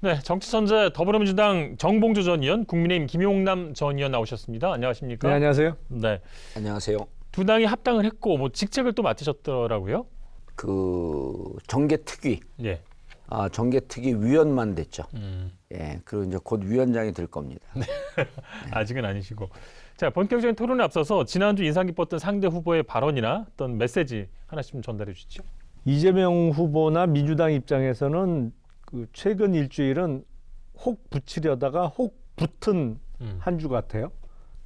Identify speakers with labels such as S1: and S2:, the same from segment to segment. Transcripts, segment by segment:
S1: 네, 정치선재 더불어민주당 정봉주 전 의원, 국민의힘 김용남 전 의원 나오셨습니다. 안녕하십니까?
S2: 네, 안녕하세요.
S1: 네,
S3: 안녕하세요.
S1: 두 당이 합당을 했고 뭐 직책을 또 맡으셨더라고요.
S3: 그 정계 특위,
S1: 예.
S3: 아, 정계 특위 위원만 됐죠.
S1: 음,
S3: 예, 그리고 이제 곧 위원장이 될 겁니다.
S1: 아직은 아니시고. 자, 본격적인 토론에 앞서서 지난주 인상 깊었던 상대 후보의 발언이나 어떤 메시지 하나씩 좀 전달해 주시죠.
S2: 이재명 후보나 민주당 입장에서는 그 최근 일주일은 혹 붙이려다가 혹 붙은
S1: 음.
S2: 한주 같아요.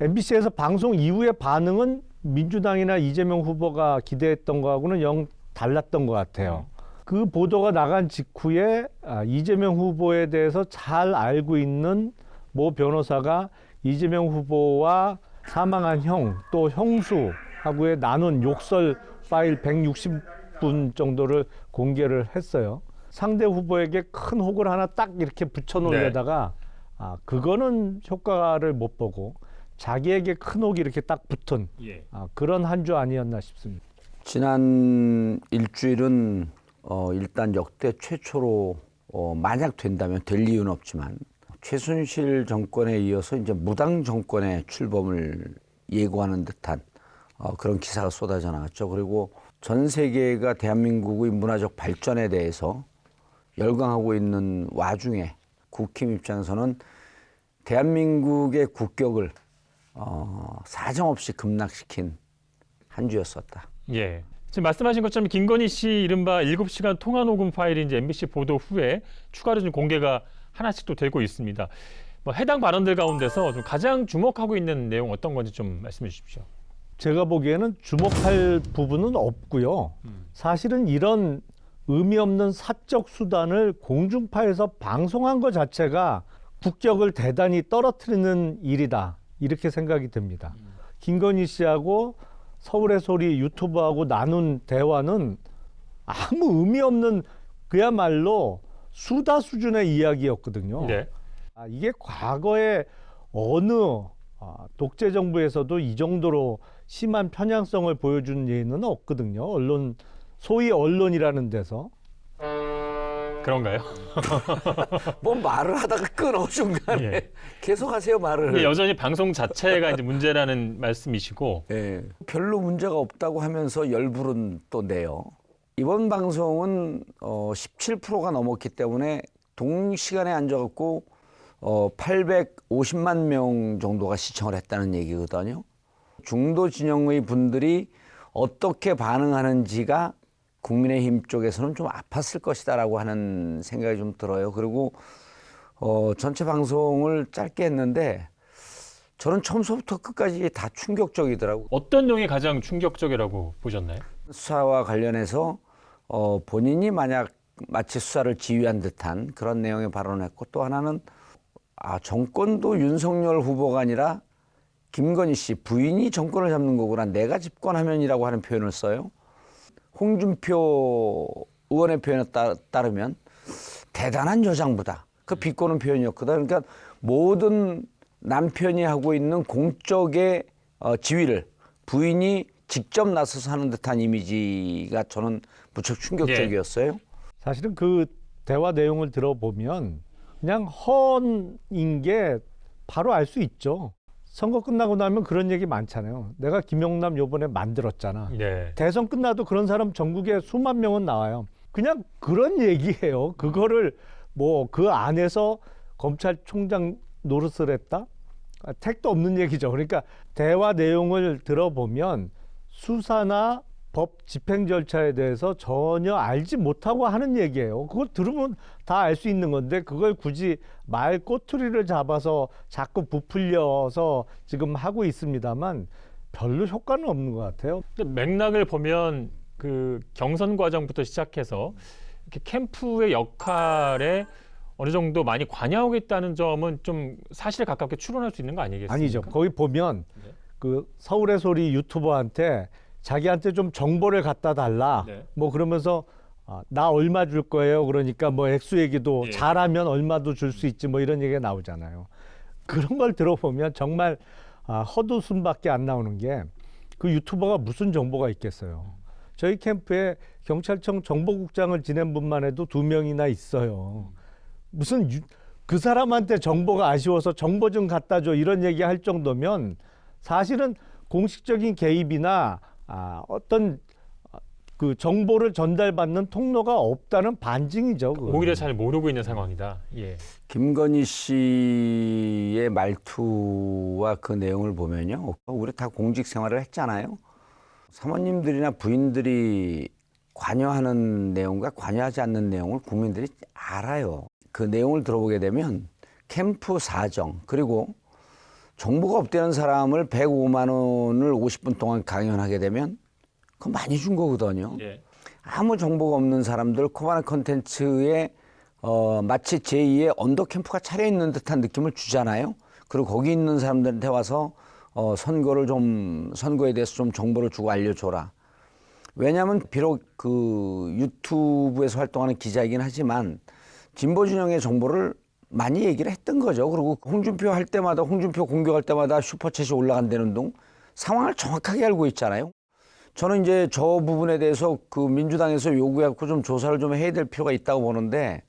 S2: MBC에서 방송 이후의 반응은 민주당이나 이재명 후보가 기대했던 거하고는 영 달랐던 것 같아요. 그 보도가 나간 직후에 아, 이재명 후보에 대해서 잘 알고 있는 모 변호사가 이재명 후보와 사망한 형 또 형수하고의 나눈 욕설 파일 160분 정도를 공개를 했어요. 상대 후보에게 큰 혹을 하나 딱 이렇게 붙여놓으려다가 아, 그거는 효과를 못 보고 자기에게 큰 혹이 이렇게 딱 붙은
S1: 예.
S2: 아, 그런 한 주 아니었나 싶습니다.
S3: 지난 일주일은 어, 일단 역대 최초로 어, 만약 된다면 될 이유는 없지만 최순실 정권에 이어서 이제 무당 정권의 출범을 예고하는 듯한 어, 그런 기사가 쏟아져 나왔죠. 그리고 전 세계가 대한민국의 문화적 발전에 대해서 열광하고 있는 와중에 국힘 입장에서는 대한민국의 국격을 어, 사정없이 급락시킨 한 주였었다.
S1: 예. 지금 말씀하신 것처럼 김건희 씨 이른바 7시간 통화 녹음 파일이 이제 MBC 보도 후에 추가로 좀 공개가 하나씩 또 되고 있습니다. 뭐 해당 발언들 가운데서 좀 가장 주목하고 있는 내용 어떤 건지 좀 말씀해 주십시오.
S2: 제가 보기에는 주목할 부분은 없고요. 사실은 이런 의미 없는 사적 수단을 공중파에서 방송한 것 자체가 국격을 대단히 떨어뜨리는 일이다. 이렇게 생각이 듭니다. 김건희 씨하고 서울의 소리 유튜브하고 나눈 대화는 아무 의미 없는 그야말로 수다 수준의 이야기였거든요.
S1: 네.
S2: 아, 이게 과거에 어느 아, 독재 정부에서도 이 정도로 심한 편향성을 보여준 예는 없거든요. 언론 소위 언론이라는 데서
S1: 그런가요?
S3: 뭐 말을 하다가 끊어 중간에
S1: 예.
S3: 계속하세요 말을.
S1: 여전히 방송 자체가 이제 문제라는 말씀이시고
S3: 예, 별로 문제가 없다고 하면서 열불은 또 내요. 이번 방송은 어, 17%가 넘었기 때문에 동시간에 앉아갖고 어, 850만 명 정도가 시청을 했다는 얘기거든요. 중도 진영의 분들이 어떻게 반응하는지가 국민의힘 쪽에서는 좀 아팠을 것이다라고 하는 생각이 좀 들어요. 그리고 어, 전체 방송을 짧게 했는데 저는 처음서부터 끝까지 다 충격적이더라고.
S1: 어떤 내용이 가장 충격적이라고 보셨나요?
S3: 수사와 관련해서 어, 본인이 만약 마치 수사를 지휘한 듯한 그런 내용의 발언을 했고 또 하나는 아, 정권도 윤석열 후보가 아니라 김건희 씨 부인이 정권을 잡는 거구나 내가 집권하면이라고 하는 표현을 써요. 홍준표 의원의 표현에 따, 따르면 대단한 여장부다. 그 비꼬는 표현이었거든. 그러니까 모든 남편이 하고 있는 공적의 어, 지위를 부인이 직접 나서서 하는 듯한 이미지가 저는 무척 충격적이었어요.
S2: 사실은 그 대화 내용을 들어보면 그냥 헌인 게 바로 알 수 있죠. 선거 끝나고 나면 그런 얘기 많잖아요. 내가 김영남 요번에 만들었잖아.
S1: 네.
S2: 대선 끝나도 그런 사람 전국에 수만 명은 나와요. 그냥 그런 얘기예요. 그거를 뭐 그 안에서 검찰총장 노릇을 했다? 아, 택도 없는 얘기죠. 그러니까 대화 내용을 들어보면 수사나 법 집행 절차에 대해서 전혀 알지 못하고 하는 얘기예요. 그걸 들으면 다 알 수 있는 건데 그걸 굳이 말 꼬투리를 잡아서 자꾸 부풀려서 지금 하고 있습니다만 별로 효과는 없는 것 같아요.
S1: 맥락을 보면 그 경선 과정부터 시작해서 이렇게 캠프의 역할에 어느 정도 많이 관여하고 있다는 점은 좀 사실에 가깝게 추론할 수 있는 거 아니겠습니까?
S2: 아니죠. 거기 보면
S1: 네.
S2: 그 서울의 소리 유튜버한테 자기한테 좀 정보를 갖다 달라.
S1: 네.
S2: 뭐 그러면서 아, 나 얼마 줄 거예요. 그러니까 뭐 액수 얘기도
S1: 예.
S2: 잘하면 얼마도 줄 수 있지 뭐 이런 얘기가 나오잖아요. 그런 걸 들어보면 정말 아, 헛웃음밖에 안 나오는 게 그 유튜버가 무슨 정보가 있겠어요. 저희 캠프에 경찰청 정보국장을 지낸 분만 해도 두 명이나 있어요. 무슨 유- 그 사람한테 정보가 아쉬워서 정보 좀 갖다 줘 이런 얘기 할 정도면 사실은 공식적인 개입이나 아, 어떤 아, 그 정보를 전달받는 통로가 없다는 반증이죠. 그거는.
S1: 오히려 잘 모르고 있는 상황이다. 예.
S3: 김건희 씨의 말투와 그 내용을 보면요. 우리 다 공직 생활을 했잖아요. 사모님들이나 부인들이 관여하는 내용과 관여하지 않는 내용을 국민들이 알아요. 그 내용을 들어보게 되면 캠프 사정 그리고 정보가 없다는 사람을 105만 원을 50분 동안 강연하게 되면 그거 많이 준 거거든요.
S1: 예.
S3: 아무 정보가 없는 사람들 코바나 컨텐츠에 어, 마치 제2의 언더 캠프가 차려 있는 듯한 느낌을 주잖아요. 그리고 거기 있는 사람들한테 와서 어, 선거를 좀 선거에 대해서 좀 정보를 주고 알려줘라. 왜냐하면 비록 그 유튜브에서 활동하는 기자이긴 하지만 진보 진영의 정보를 많이 얘기를 했던 거죠. 그리고 홍준표 할 때마다 홍준표 공격할 때마다 슈퍼챗이 올라간다는 등 상황을 정확하게 알고 있잖아요. 저는 이제 저 부분에 대해서 그 민주당에서 요구해갖고 좀 조사를 좀 해야 될 필요가 있다고 보는데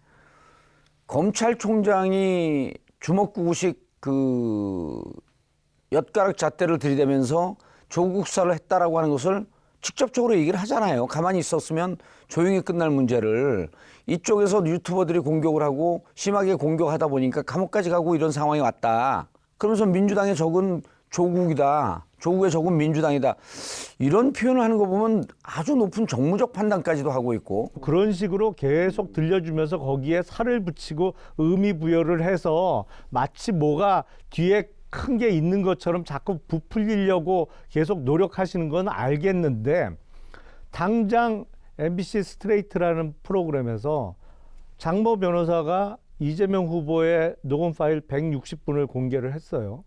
S3: 검찰총장이 주먹구구식 그 엿가락 잣대를 들이대면서 조국 수사를 했다라고 하는 것을 직접적으로 얘기를 하잖아요. 가만히 있었으면 조용히 끝날 문제를 이쪽에서 유튜버들이 공격을 하고 심하게 공격하다 보니까 감옥까지 가고 이런 상황이 왔다. 그러면서 민주당의 적은 조국이다. 조국의 적은 민주당이다. 이런 표현을 하는 거 보면 아주 높은 정무적 판단까지도 하고 있고
S2: 그런 식으로 계속 들려주면서 거기에 살을 붙이고 의미 부여를 해서 마치 뭐가 뒤에 큰 게 있는 것처럼 자꾸 부풀리려고 계속 노력하시는 건 알겠는데 당장 MBC 스트레이트라는 프로그램에서 장모 변호사가 이재명 후보의 녹음 파일 160분을 공개를 했어요.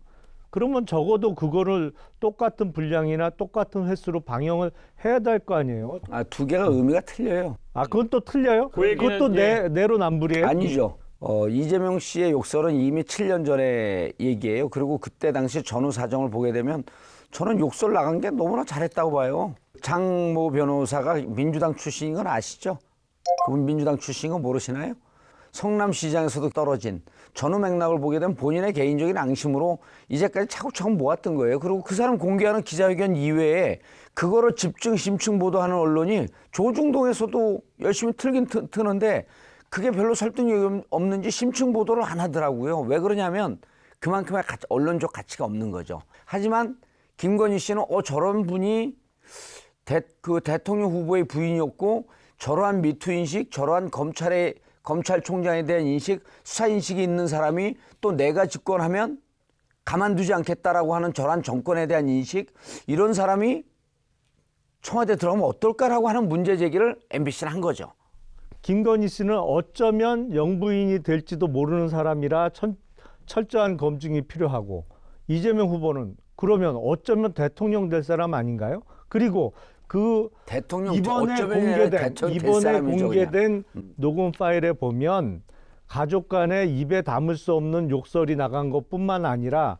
S2: 그러면 적어도 그거를 똑같은 분량이나 똑같은 횟수로 방영을 해야 될 거 아니에요.
S3: 아, 두 개가 의미가 틀려요.
S2: 아, 그건 또 틀려요?
S1: 그 얘기는,
S2: 그것도
S1: 예.
S2: 내, 내로남불이에요?
S3: 아니죠. 어, 이재명 씨의 욕설은 이미 7년 전에 얘기예요. 그리고 그때 당시 전후 사정을 보게 되면 저는 욕설 나간 게 너무나 잘했다고 봐요. 장모 변호사가 민주당 출신인 건 아시죠? 그분 민주당 출신인 거 모르시나요? 성남시장에서도 떨어진 전후 맥락을 보게 되면 본인의 개인적인 앙심으로 이제까지 차곡차곡 모았던 거예요. 그리고 그 사람 공개하는 기자회견 이외에 그거를 집중 심층 보도하는 언론이 조중동에서도 열심히 틀긴 트, 트는데 그게 별로 설득력이 없는지 심층 보도를 안 하더라고요. 왜 그러냐면 그만큼의 가치- 언론적 가치가 없는 거죠. 하지만 김건희 씨는 어 저런 분이 대, 그 대통령 후보의 부인이었고 저러한 미투 인식, 저러한 검찰의 검찰총장에 대한 인식, 수사 인식이 있는 사람이 또 내가 집권하면 가만두지 않겠다라고 하는 저러한 정권에 대한 인식, 이런 사람이 청와대 들어가면 어떨까라고 하는 문제 제기를 MBC는 한 거죠.
S2: 김건희 씨는 어쩌면 영부인이 될지도 모르는 사람이라 천, 철저한 검증이 필요하고 이재명 후보는 그러면 어쩌면 대통령 될 사람 아닌가요? 그리고 그
S3: 대통령
S2: 이번에 공개된 이번에
S3: 사람이죠, 그냥.
S2: 공개된 녹음 파일에 보면 가족 간에 입에 담을 수 없는 욕설이 나간 것뿐만 아니라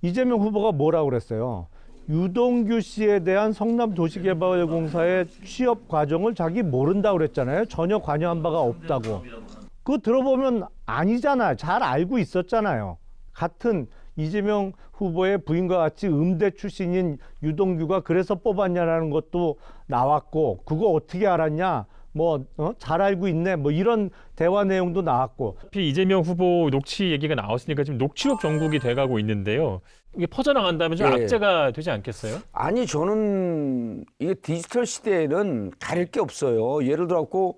S2: 이재명 후보가 뭐라고 그랬어요? 유동규 씨에 대한 성남도시개발공사의 취업 과정을 자기 모른다 고 그랬잖아요. 전혀 관여한 바가 없다고. 그거 들어보면 아니잖아요. 잘 알고 있었잖아요. 같은 이재명 후보의 부인과 같이 음대 출신인 유동규가 그래서 뽑았냐라는 것도 나왔고 그거 어떻게 알았냐? 뭐잘 알고 있네. 뭐 이런 대화 내용도 나왔고
S1: 어차피 이재명 후보 녹취 얘기가 나왔으니까 지금 녹취록 전국이 돼가고 있는데요. 이게 퍼져나간다면 좀
S3: 예.
S1: 악재가 되지 않겠어요?
S3: 아니 저는 이게 디지털 시대에는 가릴 게 없어요. 예를 들어갖고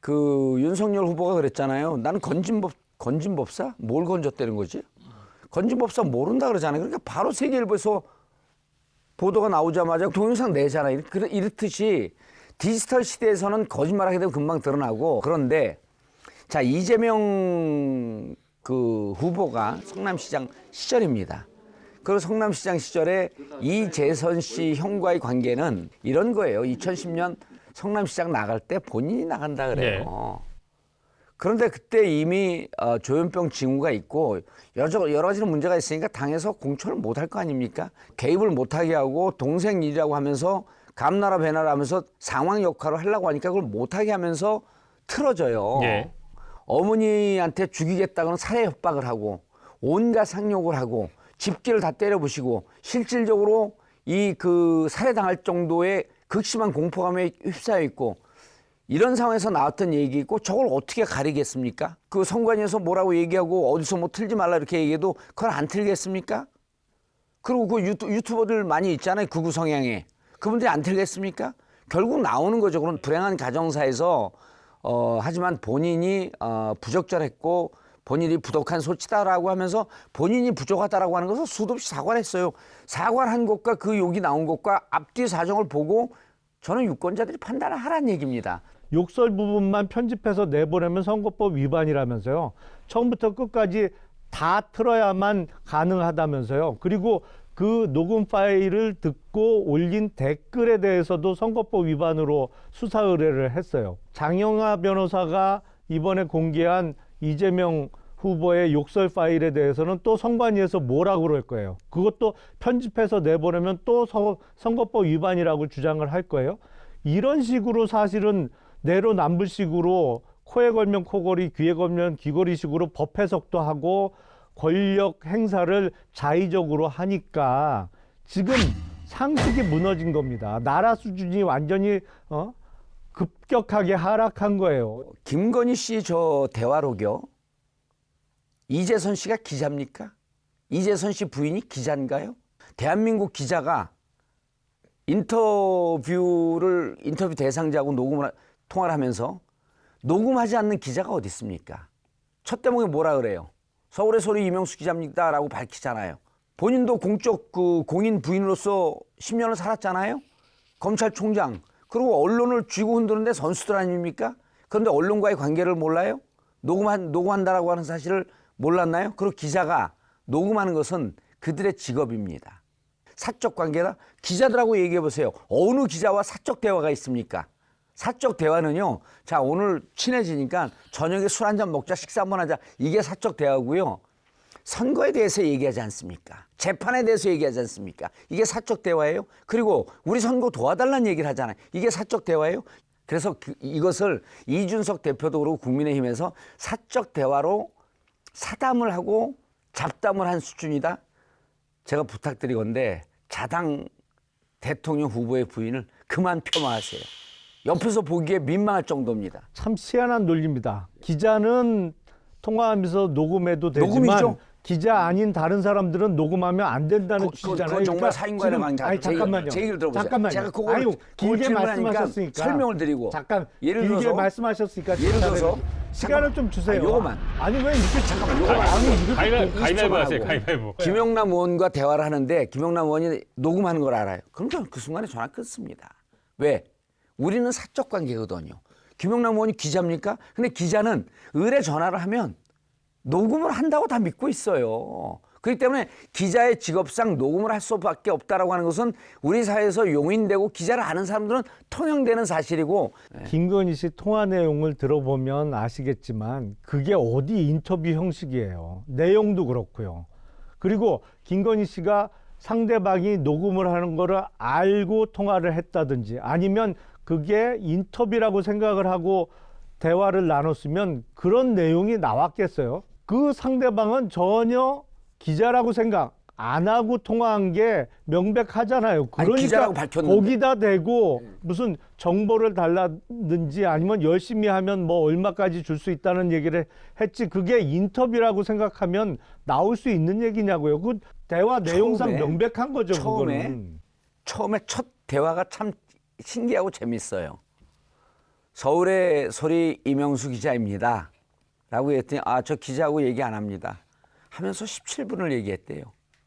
S3: 그 윤석열 후보가 그랬잖아요. 나는 건진법 건진법사 뭘 건졌다는 거지? 건진법사 모른다 그러잖아요. 그러니까 바로 세계일보에서 보도가 나오자마자 동영상 내잖아요. 이렇- 이렇듯이 디지털 시대에서는 거짓말하게 되면 금방 드러나고 그런데 자 이재명 그 후보가 성남시장 시절입니다. 그 성남시장 시절에 이재선 씨 형과의 관계는 이런 거예요. 2010년 성남시장 나갈 때 본인이 나간다 그래요. 그런데 그때 이미 어, 조현병 징후가 있고 여러, 여러 가지 문제가 있으니까 당에서 공천을 못 할 거 아닙니까? 개입을 못하게 하고 동생 일이라고 하면서 감나라 배나라 하면서 상황 역할을 하려고 하니까 그걸 못하게 하면서 틀어져요.
S1: 예.
S3: 어머니한테 죽이겠다고는 살해 협박을 하고 온갖 상욕을 하고 집기를 다 때려부시고 실질적으로 이 그 살해당할 정도의 극심한 공포감에 휩싸여 있고 이런 상황에서 나왔던 얘기고 저걸 어떻게 가리겠습니까? 그 선관위에서 뭐라고 얘기하고 어디서 뭐 틀지 말라 이렇게 얘기해도 그걸 안 틀겠습니까? 그리고 그 유튜, 유튜버들 많이 있잖아요. 극우 성향에. 그분들이 안 틀겠습니까? 결국 나오는 거죠. 그런 불행한 가정사에서 어, 하지만 본인이 어, 부적절했고 본인이 부족한 소치다라고 하면서 본인이 부족하다라고 하는 것을 수도 없이 사과를 했어요. 사과를 한 것과 그 욕이 나온 것과 앞뒤 사정을 보고 저는 유권자들이 판단을 하라는 얘기입니다.
S2: 욕설 부분만 편집해서 내보내면 선거법 위반이라면서요. 처음부터 끝까지 다 틀어야만 가능하다면서요. 그리고 그 녹음 파일을 듣고 올린 댓글에 대해서도 선거법 위반으로 수사 의뢰를 했어요. 장영하 변호사가 이번에 공개한 이재명 후보의 욕설 파일에 대해서는 또 선관위에서 뭐라고 그럴 거예요. 그것도 편집해서 내보내면 또 서- 선거법 위반이라고 주장을 할 거예요. 이런 식으로 사실은 내로남불식으로 코에 걸면 코걸이, 귀에 걸면 귀걸이식으로 법 해석도 하고 권력 행사를 자의적으로 하니까 지금 상식이 무너진 겁니다. 나라 수준이 완전히 어? 급격하게 하락한 거예요.
S3: 김건희 씨 저 대화록이요. 이재선 씨가 기자입니까? 이재선 씨 부인이 기자인가요? 대한민국 기자가 인터뷰를 인터뷰 대상자하고 녹음을 하- 통화를 하면서 녹음하지 않는 기자가 어디 있습니까? 첫 대목에 뭐라 그래요? 서울의 소리 이명수 기자입니다라고 밝히잖아요. 본인도 공적 그 공인 부인으로서 10년을 살았잖아요. 검찰총장 그리고 언론을 쥐고 흔드는데 선수들 아닙니까? 그런데 언론과의 관계를 몰라요? 녹음한 녹음한다라고 하는 사실을 몰랐나요? 그리고 기자가 녹음하는 것은 그들의 직업입니다. 사적 관계다 기자들하고 얘기해 보세요. 어느 기자와 사적 대화가 있습니까? 사적 대화는요. 자 오늘 친해지니까 저녁에 술 한 잔 먹자 식사 한번 하자 이게 사적 대화고요. 선거에 대해서 얘기하지 않습니까? 재판에 대해서 얘기하지 않습니까? 이게 사적 대화예요. 그리고 우리 선거 도와달라는 얘기를 하잖아요. 이게 사적 대화예요. 그래서 그- 이것을 이준석 대표도 그렇고 국민의힘에서 사적 대화로 사담을 하고 잡담을 한 수준이다. 제가 부탁드리건데 자당 대통령 후보의 부인을 그만 폄하하세요. 옆에서 보기에 민망할 정도입니다.
S2: 참 희한한 논리입니다. 기자는 통화하면서 녹음해도 되지만
S3: 녹음이죠.
S2: 기자 아닌 다른 사람들은 녹음하면 안 된다는
S3: 그- 그-
S2: 취지잖아요.
S3: 그건 정말 사인과의
S2: 지금-
S3: 관계.
S2: 아니 잠깐만요.
S3: 제 얘기를 들어보세요.
S2: 잠깐만요.
S3: 제가 그걸-
S2: 아유,
S3: 그걸
S2: 길게 말씀하셨으니까
S3: 설명을 드리고.
S2: 잠깐
S3: 예를
S2: 길게
S3: 들어서-
S2: 말씀하셨으니까
S3: 예를 들어서
S2: 시간을 좀 주세요.
S3: 아, 요거만.
S2: 아니 왜 이렇게
S3: 잠깐만, 요거만.
S2: 아니 이렇게
S1: 가위바위보
S3: 20초만
S1: 가위바위보 하세요. 가위바위보.
S3: 김영남 의원과 대화를 하는데 김영남 의원이 녹음하는 걸 알아요. 그럼 저는 그 순간에 전화 끊습니다. 왜? 우리는 사적 관계거든요. 김영남 의원이 기자입니까? 근데 기자는 의뢰 전화를 하면 녹음을 한다고 다 믿고 있어요. 그렇기 때문에 기자의 직업상 녹음을 할 수밖에 없다라고 하는 것은 우리 사회에서 용인되고 기자를 아는 사람들은 통용되는 사실이고
S2: 김건희 씨 통화 내용을 들어보면 아시겠지만 그게 어디 인터뷰 형식이에요. 내용도 그렇고요. 그리고 김건희 씨가 상대방이 녹음을 하는 거를 알고 통화를 했다든지 아니면 그게 인터뷰라고 생각을 하고 대화를 나눴으면 그런 내용이 나왔겠어요. 그 상대방은 전혀 기자라고 생각 안 하고 통화한 게 명백하잖아요.
S3: 아니,
S2: 그러니까
S3: 기자라고 밝혔는데.
S2: 거기다 대고 무슨 정보를 달라든지 아니면 열심히 하면 뭐 얼마까지 줄 수 있다는 얘기를 했지 그게 인터뷰라고 생각하면 나올 수 있는 얘기냐고요. 그 대화 내용상
S3: 처음에-
S2: 명백한 거죠.
S3: 처음에
S2: 그거는.
S3: 처음에 첫 대화가 참 신기하고 재밌어요. 서울의 소리 이명수 기자입니다. 라고 했더니 아 저 기자하고 얘기 안 합니다. 하면서 17분을 얘기했대요.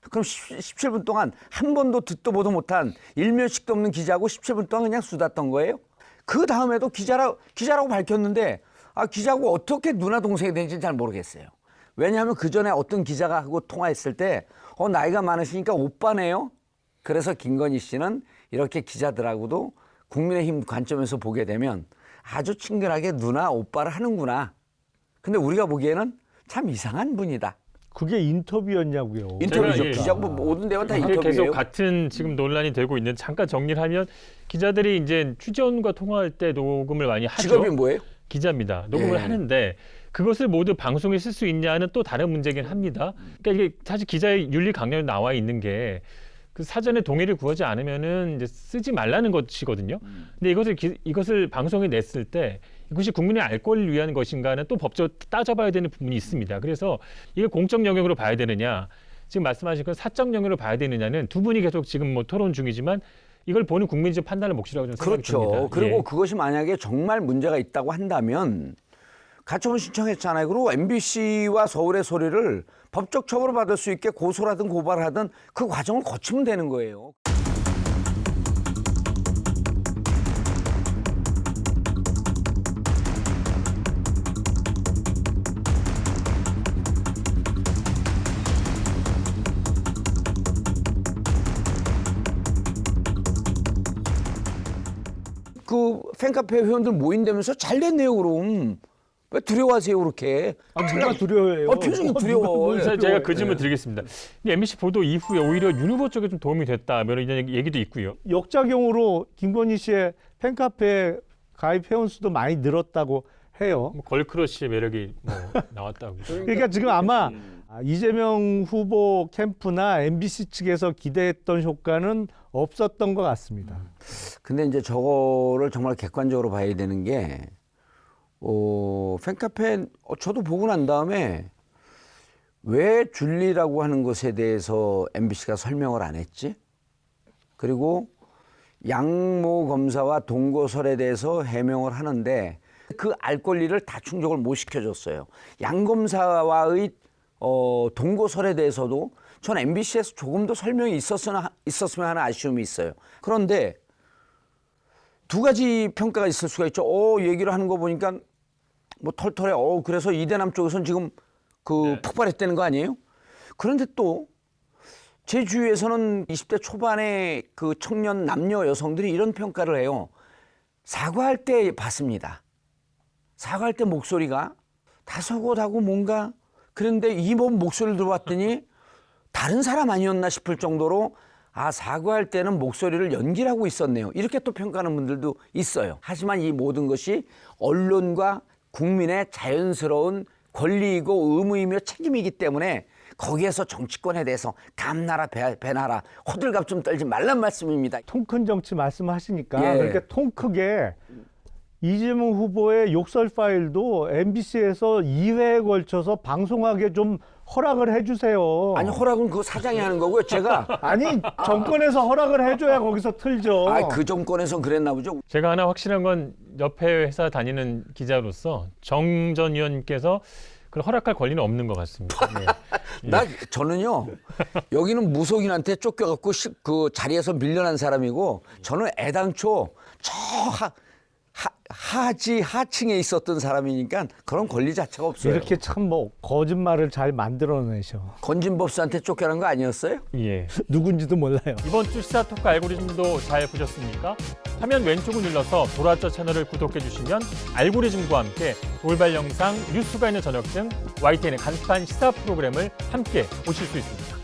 S3: 그럼 17분 동안 한 번도 듣도 보도 못한 일면식도 없는 기자하고 17분 동안 그냥 수다 떤 거예요. 그 다음에도 기자라, 기자라고 밝혔는데 아 기자하고 어떻게 누나 동생이 되는지는 잘 모르겠어요. 왜냐하면 그 전에 어떤 기자가 하고 통화했을 때 어, 나이가 많으시니까 오빠네요. 그래서 김건희 씨는 이렇게 기자들하고도 국민의힘 관점에서 보게 되면 아주 친근하게 누나 오빠를 하는구나. 근데 우리가 보기에는 참 이상한 분이다.
S2: 그게 인터뷰였냐고요.
S3: 인터뷰죠.
S1: 예.
S3: 기자고 뭐 모든 대화 다
S1: 이게 계속
S3: 인터뷰예요.
S1: 같은 지금 논란이 되고 있는 잠깐 정리를 하면 기자들이 이제 취재원과 통화할 때 녹음을 많이 하죠.
S3: 직업이 뭐예요?
S1: 기자입니다. 녹음을
S3: 예.
S1: 하는데 그것을 모두 방송에 쓸 수 있냐는 또 다른 문제긴 합니다. 그러니까 이게 사실 기자의 윤리 강령에 나와 있는 게 그 사전에 동의를 구하지 않으면은 이제 쓰지 말라는 것이거든요. 근데 이것을 기- 이것을 방송에 냈을 때 이것이 국민의 알 권리를 위한 것인가는 또 법적으로 따져봐야 되는 부분이 있습니다. 그래서 이걸 공적 영역으로 봐야 되느냐, 지금 말씀하신 건 사적 영역으로 봐야 되느냐는 두 분이 계속 지금 뭐 토론 중이지만 이걸 보는 국민적 판단을 몫이라고 저는 생각이
S3: 그렇죠.
S1: 듭니다.
S3: 그리고
S1: 예.
S3: 그것이 만약에 정말 문제가 있다고 한다면 가처분 신청했잖아요. 그리고 MBC와 서울의 소리를 법적 처벌을 받을 수 있게 고소라든 고발하든 그 과정을 거치면 되는 거예요. 그 팬카페 회원들 모인다면서 잘 됐네요, 그럼. 왜 두려워하세요, 그렇게?
S2: 아, 누가 두려워해요?
S3: 어, 표정이 두려워. 예.
S1: 자, 제가 그. 질문 드리겠습니다. 이 MBC 보도 이후에 오히려 윤 후보 쪽에 좀 도움이 됐다 뭐 이런 얘기도 있고요.
S2: 역작용으로 김건희 씨의 팬카페 가입 회원 수도 많이 늘었다고 해요.
S1: 뭐 걸크러쉬의 매력이 뭐 나왔다고.
S2: 그러니까 지금 아마 아, 이재명 후보 캠프나 MBC 측에서 기대했던 효과는 없었던 것 같습니다.
S3: 근데 이제 저거를 정말 객관적으로 봐야 되는 게, 어, 팬카페, 어, 저도 보고 난 다음에 왜 줄리라고 하는 것에 대해서 MBC가 설명을 안 했지? 그리고 양모 검사와 동거설에 대해서 해명을 하는데 그 알 권리를 다 충족을 못 시켜줬어요. 양 검사와의 어, 동거설에 대해서도 전 MBC에서 조금 더 설명이 있었으면, 있었으면 하는 아쉬움이 있어요. 그런데 두 가지 평가가 있을 수가 있죠. 어, 얘기를 하는 거 보니까 뭐 털털해. 어, 그래서 이대남 쪽에서는 지금 그 폭발했다는 거 아니에요? 그런데 또 제 주위에서는 20대 초반의 그 청년 남녀 여성들이 이런 평가를 해요. 사과할 때 봤습니다. 사과할 때 목소리가 다소곳하고 뭔가 그런데 이몸 목소리를 들어봤더니 다른 사람 아니었나 싶을 정도로 아 사과할 때는 목소리를 연기하고 있었네요. 이렇게 또 평가하는 분들도 있어요. 하지만 이 모든 것이 언론과 국민의 자연스러운 권리이고 의무이며 책임이기 때문에 거기에서 정치권에 대해서 감나라 배, 배나라 호들갑 좀 떨지 말란 말씀입니다.
S2: 통 큰 정치 말씀하시니까
S3: 예.
S2: 그렇게 통 크게 이재명 후보의 욕설 파일도 MBC에서 2회에 걸쳐서 방송하게 좀 허락을 해주세요.
S3: 아니 허락은 그 사장이 하는 거고요. 제가
S2: 아니 정권에서 허락을 해줘야 거기서 틀죠.
S3: 아 그 정권에선 그랬나 보죠.
S1: 제가 하나 확실한 건 옆에 회사 다니는 기자로서 정 전 의원님께서 그걸 허락할 권리는 없는 것 같습니다. 네.
S3: 나 저는요 여기는 무속인한테 쫓겨갖고 시- 그 자리에서 밀려난 사람이고 저는 애당초 저 하, 하, 하지 하층에 있었던 사람이니까 그런 권리 자체가 없어요.
S2: 이렇게 참 뭐 거짓말을 잘 만들어내셔.
S3: 건진법사한테 쫓겨난 거 아니었어요?
S1: 예.
S2: 누군지도 몰라요.
S1: 이번 주 시사 토크 알고리즘도 잘 보셨습니까? 화면 왼쪽을 눌러서 돌아저 채널을 구독해 주시면 알고리즘과 함께 돌발 영상, 뉴스가 있는 저녁 등 YTN의 간판 시사 프로그램을 함께 보실 수 있습니다.